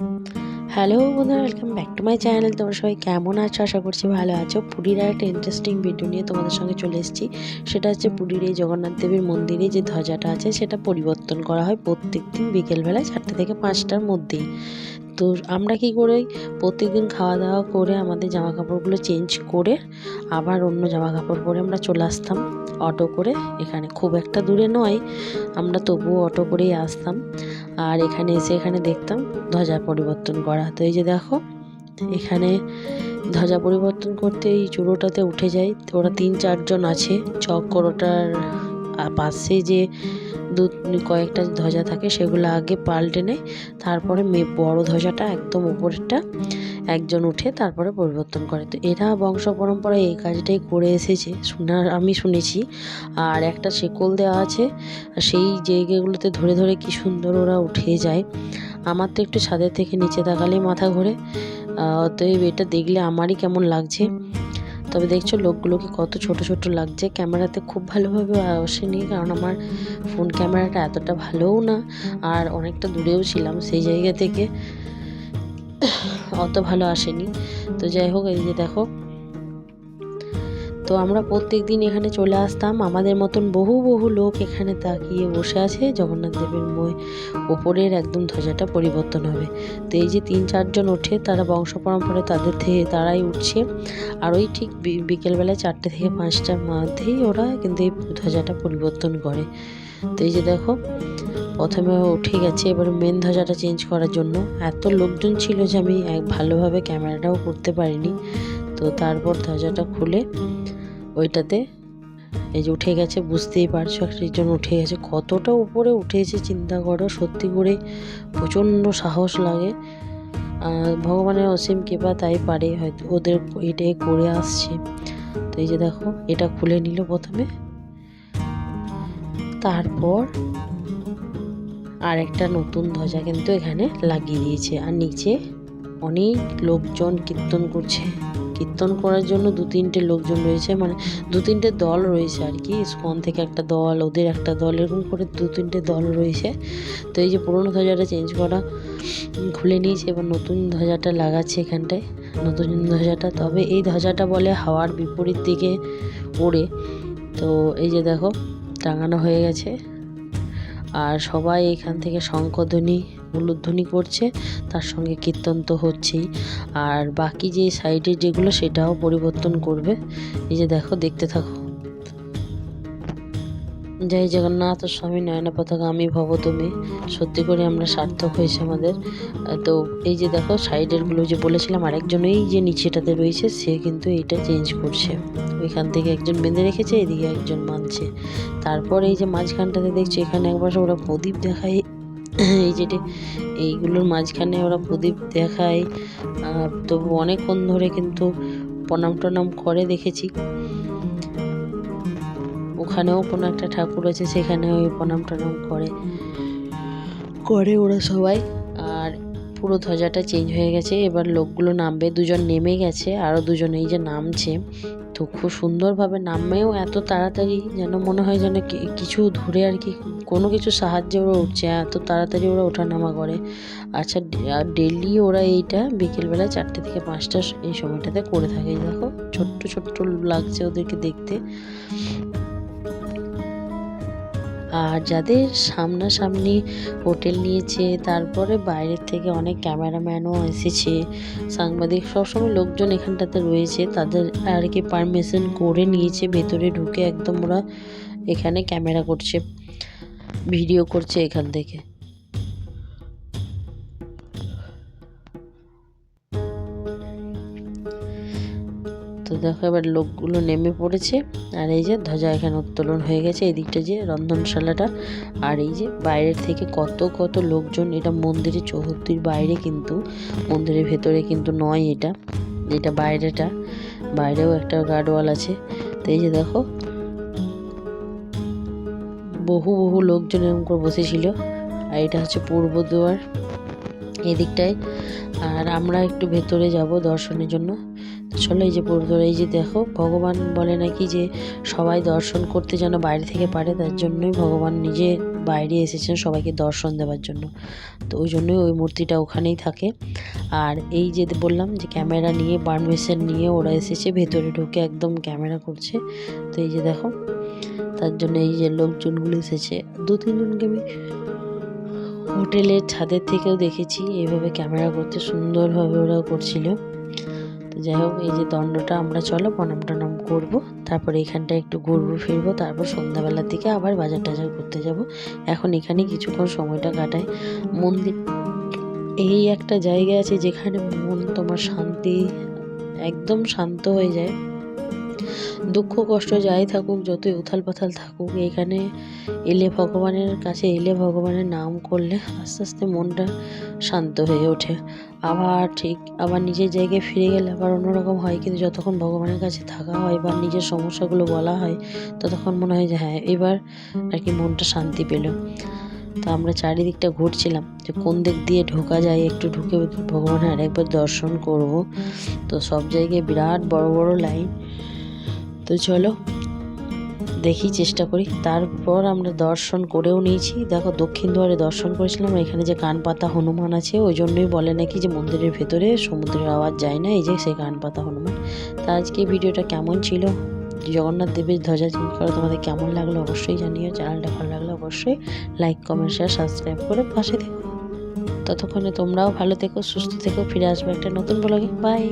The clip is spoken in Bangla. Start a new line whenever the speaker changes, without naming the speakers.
হ্যালো বন্ধুরা welcome back to my channel তোমরা সবাই কেমন আছো? আশা করছি ভালো আছো। পুরীর একটা ইন্টারেস্টিং ভিডিও নিয়ে তোমাদের সঙ্গে চলে এসেছি। সেটা হচ্ছে পুরীর এই জগন্নাথ দেবীর মন্দিরে যে ধ্বজাটা আছে, সেটা পরিবর্তন করা হয় প্রত্যেক দিন বিকেলবেলা চারটে থেকে পাঁচটার মধ্যেই। তো আমরা কি করে প্রত্যেকদিন খাওয়া দাওয়া করে আমাদের জামা কাপড়গুলো চেঞ্জ করে আবার অন্য জামা কাপড় পরে আমরা চলে আসতাম অটো করে? এখানে খুব একটা দূরে নয়, আমরা তবুও অটো করেই আসতাম। আর এখানে এসে এখানে দেখতাম ধ্বজা পরিবর্তন করা। তো এই যে দেখো, এখানে ধ্বজা পরিবর্তন করতে এই চুড়োটাতে উঠে যায়। ওরা তিন চারজন আছে। চক্রটার পাশে যে দু কয়েকটা ধ্বজা থাকে সেগুলো আগে পাল্টে নেয় তারপরে মে বড় ধ্বজাটা একদম উপরেরটা একজন উঠে তারপরে পরিবর্তন করে। তো এরা বংশ পরম্পরায় এই কাজটাই করে এসেছে, শোনার আমি শুনেছি। আর একটা শেকল দেওয়া আছে, সেই জায়গাগুলোতে ধরে ধরে কি সুন্দর ওরা উঠে যায়। আমার তো একটু ছাদের থেকে নিচে তাকালেই মাথা ঘোরে। অতএব এটা দেখলে আমারই কেমন লাগছে। তবে দেখছ লোকগুলোকে কত ছোট ছোট লাগছে। ক্যামেরাতে খুব ভালোভাবে আসেনি কারণ আমার ফোন ক্যামেরাটা এতটা ভালোও না আর অনেকটা দূরেও ছিলাম সেই জায়গা থেকে। অত ভালো আসেনি। তো যাই হোক, এই যে দেখো তো আমরা প্রত্যেক দিন এখানে চলে আসতাম। আমাদের মতন বহু বহু লোক এখানে তাকিয়ে বসে আছে। জগন্নাথ দেবের মই ওপরের একদম ধ্বজাটা পরিবর্তন হবে। তো এই যে তিন চারজন ওঠে, তারা বংশ পরম্পরায় তাদের থেকে তারাই উঠছে। আর ওই ঠিক বিকেলবেলায় চারটে থেকে পাঁচটার মধ্যেই ওরা কিন্তু এই ধ্বজাটা পরিবর্তন করে। তো এই যে দেখো, প্রথমে উঠে গেছে, এবারে মেন ধ্বজাটা চেঞ্জ করার জন্য। এত লোকজন ছিল যে আমি ভালোভাবে ক্যামেরাটাও করতে পারিনি। তো তারপর ধ্বজাটা খুলে ওইটাতে? এই যে উঠে গেছে, বুঝতেই পারছ একজন উঠে গেছে। কতটা উপরে উঠেছে, চিন্তা করো, সত্যি করে প্রচণ্ড সাহস লাগে। ভগবানের অসীম কৃপা তাই পারে, হয়তো ওদের এটাই করে আসছে। তো এই যে দেখো, এটা খুলে নিল প্রথমে। তারপর আর একটা নতুন ধ্বজা কিন্তু এখানে লাগিয়ে দিয়েছে। আর নিচে অনেক লোকজন কীর্তন করছে। কীর্তন করার জন্য দু তিনটে লোকজন রয়েছে মানে দু তিনটে দল রয়েছে আর কি। স্কন থেকে একটা দল, ওদের একটা দল, এরকম করে দু তিনটে দল রয়েছে। তো এই যে পুরোনো ধ্বজাটা চেঞ্জ করা খুলে নিয়েছে, এবার নতুন ধ্বজাটা লাগাচ্ছে এখানটায়, নতুন ধ্বজাটা। তবে এই ধ্বজাটা বলে হাওয়ার বিপরীত দিকে ওড়ে তো এই যে দেখো, টাঙানো হয়ে গেছে। আর সবাই এখান থেকে শঙ্খধ্বনি উলুধ্বনি করছে, তার সঙ্গে কীর্তন তো হচ্ছেই। আর বাকি যে সাইডে যেগুলো, সেটাও পরিবর্তন করবে। এই যে দেখো, দেখতে থাকো। জয় জগন্নাথ স্বামী নয়না পতাকা আমি ভব তুমি। সত্যি করে আমরা সার্থক হয়েছে আমাদের। তো এই যে দেখো সাইডেরগুলো যে বলেছিলাম আরেকজন এই যে নিচেটাতে রয়েছে, সে কিন্তু এইটা চেঞ্জ করছে। ওইখান থেকে একজন বেঁধে রেখেছে, এদিকে একজন মানছে তারপর এই যে মাঝখানটাতে দেখছি, এখানে একবার ওরা প্রদীপ দেখায় এই যেটি এইগুলোর মাঝখানে ওরা প্রদীপ দেখায় তবু অনেকক্ষণ ধরে কিন্তু প্রণাম টনাম করে দেখেছি। ওখানেও কোনো একটা ঠাকুর আছে, সেখানে ওই প্রণাম টনাম করে করে ওরা সবাই পুরো ধ্বজাটা চেঞ্জ হয়ে গেছে, এবার লোকগুলো নামবে, দুজন নেমে গেছে আরও দুজন এই যে নামছে। তো খুব সুন্দরভাবে নামেও এত তাড়াতাড়ি যেন মনে হয় যেন কিছু ধরে আর কি, কোনো কিছু সাহায্যে ওরা উঠছে এত তাড়াতাড়ি ওরা ওঠানামা করে। আচ্ছা ডেলি ওরা এইটা বিকেলবেলা চারটে থেকে পাঁচটা এই সময়টাতে করে থাকে, দেখো। ছোট্ট ছোট্ট লাগছে ওদেরকে দেখতে। আর যাদের সামনাসামনি হোটেল নিয়েছে, তারপরে বাইরের থেকে অনেক ক্যামেরাম্যানও এসেছে। সাংবাদিক, সবসময় লোকজন এখানটাতে রয়েছে, তাদের আর কি পারমিশন করে নিয়েছে, ভেতরে ঢুকে একদম ওরা এখানে ক্যামেরা করছে ভিডিও করছে এখান থেকে। তো দেখো এবার লোকগুলো নেমে পড়েছে। আর এই যে ধ্বজা এখানে উত্তোলন হয়ে গেছে। এই দিকটা যে রন্ধনশালাটা। আর এই যে বাইরের থেকে কত কত লোকজন, এটা মন্দিরের চৌহদ্দির বাইরে কিন্তু, মন্দিরের ভেতরে কিন্তু নয় এটা। এটা বাইরেটা। বাইরেও একটা গার্ডওয়াল আছে। তো এই যে দেখো, বহু বহু লোকজন এরকম করে বসেছিল। আর এটা হচ্ছে পূর্ব দুয়ার। এদিকটায়। আর আমরা একটু ভেতরে যাব দর্শনের জন্য। চলো এই যে পুরোদর এই যে দেখো, ভগবান বলে নাকি যে সবাই দর্শন করতে যেন বাইরে থেকে পারে, তার জন্যই ভগবান নিজে বাইরে এসেছেন সবাইকে দর্শন দেওয়ার জন্য। তো ওই জন্যই ওই মূর্তিটা ওখানেই থাকে। আর এই যে বললাম যে ক্যামেরা নিয়ে, পারমিশন নিয়ে ওরা এসেছে, ভেতরে ঢুকে একদম ক্যামেরা করছে। তো এই যে দেখো, তার জন্য এই যে লোকজনগুলো এসেছে। দু তিনজনকে আমি হোটেলের ছাদের থেকেও দেখেছি, এইভাবে ক্যামেরা করতে সুন্দরভাবে ওরা করছিল। যাই হোক এই যে দণ্ডটা আমরা, চলো প্রণাম টনাম করব। তারপরে এখানটা একটু ঘুরবো ফিরবো, তারপর সন্ধ্যাবেলার দিকে আবার বাজার টাজার করতে যাব। এখন এখানে কিছুক্ষণ সময়টা কাটাই। মন্দির, এই একটা জায়গা আছে যেখানে মন তোমার শান্তি, একদম শান্ত হয়ে যায়। দুঃখ, কষ্ট যাই থাকুক, যতই উথাল পাথাল থাকুক, এখানে এলে ভগবানের কাছে এলে ভগবানের নাম করলে আস্তে আস্তে মনটা শান্ত হয়ে ওঠে। আবার ঠিক, আবার নিজের জায়গায় ফিরে গেলে আবার অন্যরকম হয়, কিন্তু যতক্ষণ ভগবানের কাছে থাকা হয় বা নিজের সমস্যাগুলো বলা হয়, ততক্ষণ মনে হয় যে হ্যাঁ এবার আর কি মনটা শান্তি পেল। তো আমরা চারিদিকটা ঘুরছিলাম, যে কোন দিক দিয়ে ঢোকা যায়, একটু ঢুকে ভগবানের আরেকবার দর্শন করব। তো সব জায়গায় বিরাট বড় বড় লাইন তো চলো, দেখি চেষ্টা করি। তারপর আমরা দর্শন করেও নিয়েছি। দেখো, দক্ষিণ দুয়ারে দর্শন করেছিলাম, এখানে যে কান পাতা হনুমান আছে, ওই জন্যই বলে নাকি যে মন্দিরের ভেতরে সমুদ্রের আওয়াজ যায় না, এই যে সেই কান পাতা হনুমান। তা আজকে ভিডিওটা কেমন ছিল? জগন্নাথ দেবের ধ্বজা চেঞ্জ করা তোমাদের কেমন লাগল অবশ্যই জানিও। চ্যানেলটা ভালো লাগলে অবশ্যই লাইক, কমেন্ট শেয়ার সাবস্ক্রাইব করে পাশে থেকো। ততক্ষণে তোমরাও ভালো থেকো, সুস্থ থেকো, ফিরে আসবে একটা নতুন ব্লগে বাই